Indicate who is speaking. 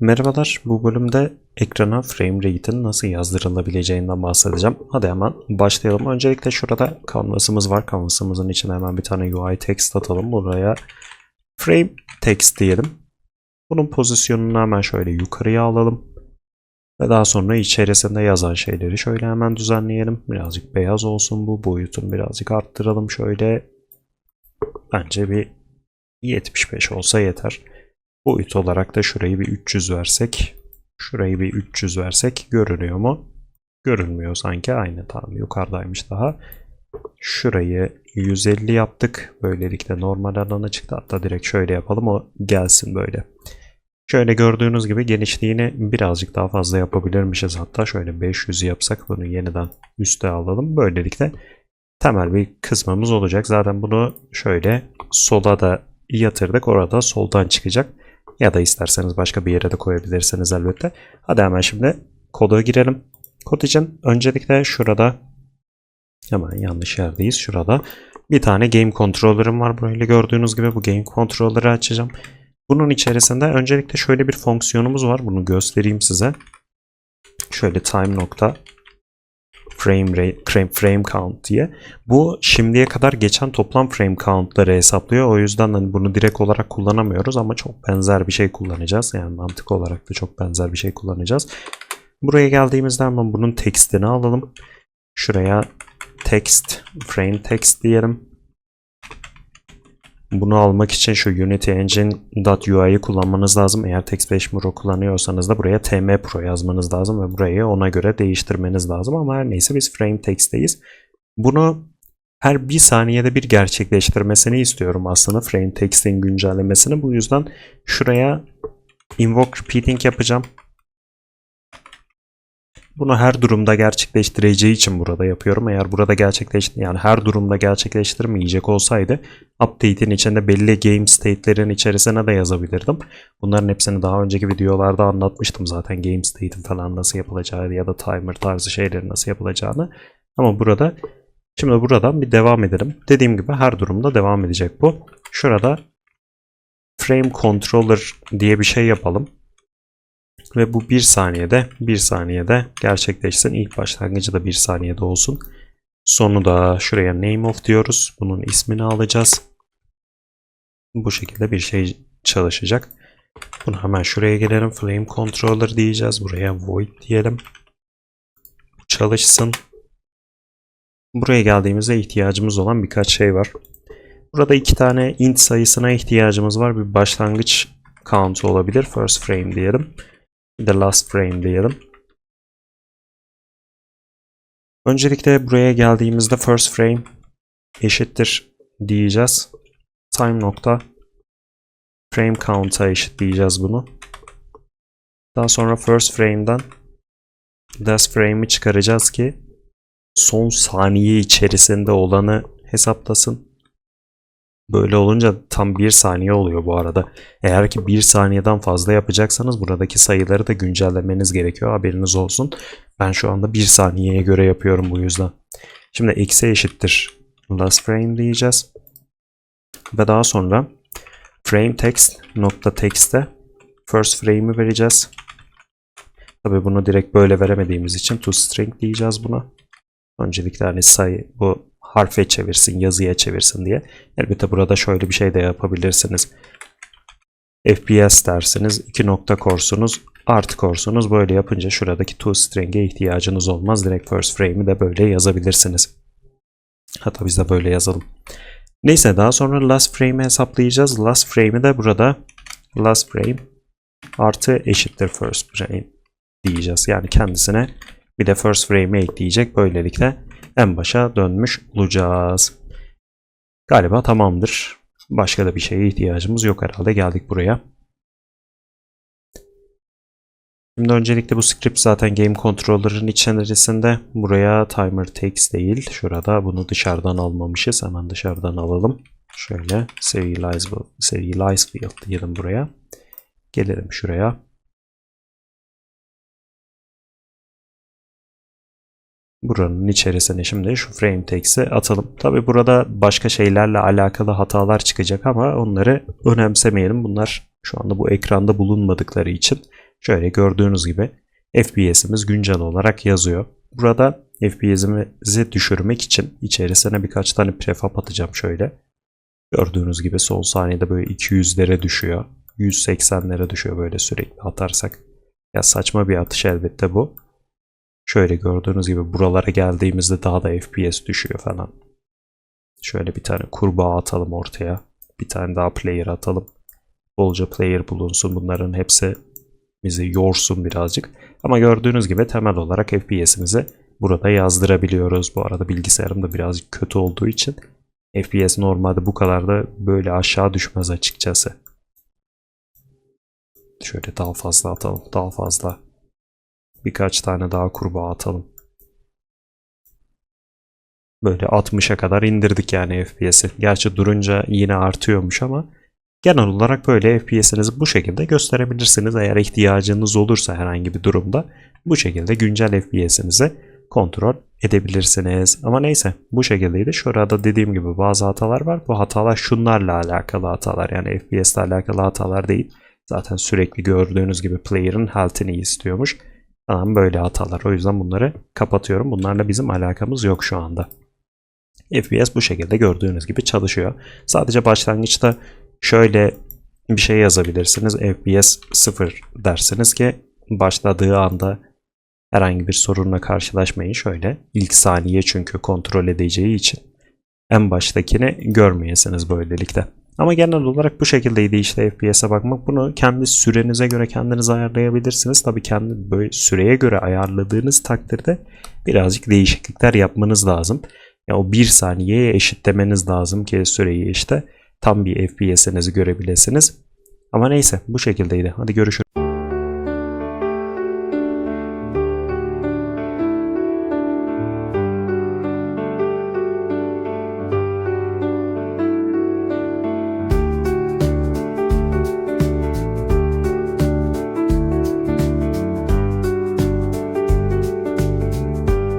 Speaker 1: Merhabalar, bu bölümde ekrana frame rate'in nasıl yazdırılabileceğinden bahsedeceğim. Hadi hemen başlayalım. Öncelikle şurada canvas'ımız var. Canvas'ımızın içine hemen bir tane UI text atalım. Buraya frame text diyelim. Bunun pozisyonunu hemen şöyle yukarıya alalım. Ve daha sonra içerisinde yazan şeyleri şöyle hemen düzenleyelim. Birazcık beyaz olsun bu. Boyutunu birazcık arttıralım şöyle. Bence bir 75 olsa yeter. Boyut olarak da şurayı bir 300 versek. Şurayı bir 300 versek görünüyor mu? Görünmüyor sanki. Aynı tamam yukarıdaymış daha. Şurayı 150 yaptık. Böylelikle normal alana çıktı. Hatta direkt şöyle yapalım o gelsin böyle. Şöyle gördüğünüz gibi genişliğini birazcık daha fazla yapabilirmişiz. Hatta şöyle 500 yapsak bunu yeniden üste alalım. Böylelikle temel bir kısmımız olacak. Zaten bunu şöyle sola da yatırdık. Orada soldan çıkacak. Ya da isterseniz başka bir yere de koyabilirsiniz elbette. Hadi hemen şimdi koda girelim. Kod için öncelikle şurada hemen yanlış yerdeyiz. Şurada bir tane game controller'ım var. Böyle gördüğünüz gibi bu game controller'ı açacağım. Bunun içerisinde öncelikle şöyle bir fonksiyonumuz var. Bunu göstereyim size. Şöyle time nokta frame rate, frame count diye. Bu şimdiye kadar geçen toplam frame count'ları hesaplıyor. O yüzden hani bunu direkt olarak kullanamıyoruz ama çok benzer bir şey kullanacağız. Yani mantık olarak da çok benzer bir şey kullanacağız. Buraya geldiğimizde hemen bunun text'ini alalım. Şuraya text, frame text diyelim. Bunu almak için şu Unity Engine.ui'yi kullanmanız lazım. Eğer Text5 Pro kullanıyorsanız da buraya TM Pro yazmanız lazım ve burayı ona göre değiştirmeniz lazım. Ama her neyse biz Frame Text'teyiz. Bunu her bir saniyede bir gerçekleştirmesini istiyorum aslında Frame Text'in güncellemesini. Bu yüzden şuraya Invoke Repeating yapacağım. Bunu her durumda gerçekleştireceği için burada yapıyorum. Eğer burada gerçekleş yani her durumda gerçekleştirmeyecek olsaydı update'in içinde belli game state'lerin içerisine de yazabilirdim. Bunların hepsini daha önceki videolarda anlatmıştım zaten game state'in falan nasıl yapılacağı ya da timer tarzı şeylerin nasıl yapılacağını. Ama burada şimdi buradan bir devam edelim. Dediğim gibi her durumda devam edecek bu. Şurada frame controller diye bir şey yapalım. Ve bu bir saniyede bir saniyede gerçekleşsin. İlk başlangıcı da bir saniyede olsun. Sonu da şuraya name of diyoruz. Bunun ismini alacağız. Bu şekilde bir şey çalışacak. Bunu hemen şuraya gelelim. Flame controller diyeceğiz. Buraya void diyelim. Çalışsın. Buraya geldiğimizde ihtiyacımız olan birkaç şey var. Burada iki tane int sayısına ihtiyacımız var. Bir başlangıç count olabilir. First frame diyelim. De last frame diyelim. Öncelikle buraya geldiğimizde first frame eşittir diyeceğiz. Time nokta frame count'a eşitleyeceğiz bunu. Daha sonra first frame'den last frame'i çıkaracağız ki son saniye içerisinde olanı hesaplasın. Böyle olunca tam bir saniye oluyor bu arada. Eğer ki bir saniyeden fazla yapacaksanız buradaki sayıları da güncellemeniz gerekiyor. Haberiniz olsun. Ben şu anda bir saniyeye göre yapıyorum bu yüzden. Şimdi eksi eşittir last frame diyeceğiz. Ve daha sonra frame text nokta text'e first frame'i vereceğiz. Tabi bunu direkt böyle veremediğimiz için to string diyeceğiz buna. Öncelikle hani sayı bu harfe çevirsin, yazıya çevirsin diye. Elbette burada şöyle bir şey de yapabilirsiniz. FPS dersiniz, iki nokta korsunuz, artı korsunuz. Böyle yapınca şuradaki toString'e ihtiyacınız olmaz. Direkt first frame'i de böyle yazabilirsiniz. Hatta biz de böyle yazalım. Neyse daha sonra last frame'i hesaplayacağız. Last frame'i de burada last frame artı eşittir first frame diyeceğiz. Yani kendisine bir de first frame'i ekleyecek. Böylelikle en başa dönmüş olacağız. Galiba tamamdır. Başka da bir şeye ihtiyacımız yok herhalde. Geldik buraya. Şimdi öncelikle bu script zaten game controller'ın içerisinde. Buraya timer takes değil. Şurada bunu dışarıdan almamışız. Hemen dışarıdan alalım. Şöyle serialize, serialize field diyelim buraya. Gelelim şuraya. Buranın içerisine şimdi şu frame text'i atalım. Tabi burada başka şeylerle alakalı hatalar çıkacak ama onları önemsemeyelim. Bunlar şu anda bu ekranda bulunmadıkları için Şöyle gördüğünüz gibi FPS'imiz güncel olarak yazıyor. Burada FPS'imizi düşürmek için içerisine birkaç tane prefab atacağım şöyle. Gördüğünüz gibi son saniyede böyle 200'lere düşüyor. 180'lere düşüyor böyle sürekli atarsak. Ya saçma bir atış elbette bu. Şöyle gördüğünüz gibi buralara geldiğimizde daha da FPS düşüyor falan. Şöyle bir tane kurbağa atalım ortaya. Bir tane daha player atalım. Bolca player bulunsun. Bunların hepsi bizi yorsun birazcık. Ama gördüğünüz gibi temel olarak FPS'imizi burada yazdırabiliyoruz. Bu arada bilgisayarım da birazcık kötü olduğu için FPS normalde bu kadar da böyle aşağı düşmez açıkçası. Şöyle daha fazla atalım. Daha fazla. Birkaç tane daha kurbağa atalım. Böyle 60'a kadar indirdik yani FPS'i. Gerçi durunca yine artıyormuş ama genel olarak böyle FPS'inizi bu şekilde gösterebilirsiniz. Eğer ihtiyacınız olursa herhangi bir durumda bu şekilde güncel FPS'inizi kontrol edebilirsiniz. Ama neyse bu şekildeydi. Şurada dediğim gibi bazı hatalar var. Bu hatalar şunlarla alakalı hatalar. Yani FPS alakalı hatalar değil. Zaten sürekli gördüğünüz gibi player'ın health'ini istiyormuş. Tamam böyle hatalar. O yüzden bunları kapatıyorum. Bunlarla bizim alakamız yok şu anda. FPS bu şekilde gördüğünüz gibi çalışıyor. Sadece başlangıçta şöyle bir şey yazabilirsiniz. FPS 0 dersiniz ki başladığı anda herhangi bir sorunla karşılaşmayın. Şöyle ilk saniye çünkü kontrol edeceği için en baştakini görmeyesiniz böylelikle. Ama genel olarak bu şekildeydi işte FPS'e bakmak. Bunu kendi sürenize göre kendiniz ayarlayabilirsiniz. Tabii kendi böyle süreye göre ayarladığınız takdirde birazcık değişiklikler yapmanız lazım. Ya o bir saniyeye eşitlemeniz lazım ki süreyi işte tam bir FPS'inizi görebilirsiniz. Ama neyse bu şekildeydi. Hadi görüşürüz.